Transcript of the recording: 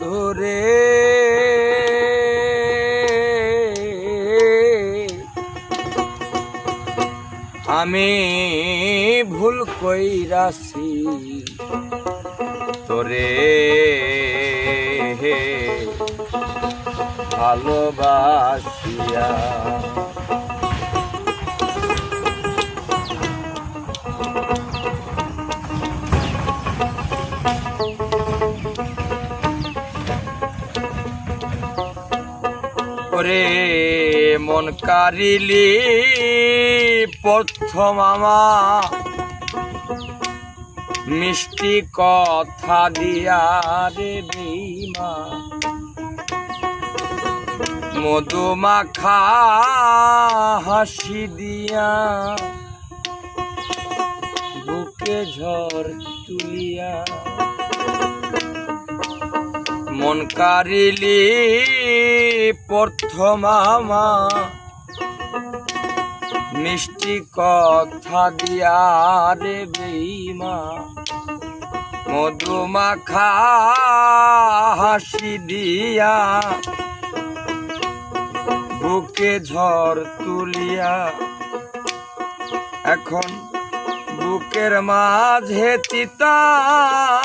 ধরে। আমি ভুল কইরাছি তোরে ভালোবাসিয়া। ওরে মন কারিলি প্রথম আমা মিষ্টি কথা দিয়া রে বিমা মধুমাখা হাসি দিয়া বুকে ঝড় তুলিয়া মন কারিলি প্রথমামা। মিষ্টি কথা দিয়া রে বেইমা মধুমাখা হাসি দিয়া বুকে ঝড় তুলিয়া। এখন বুকের মাঝে তিতারণ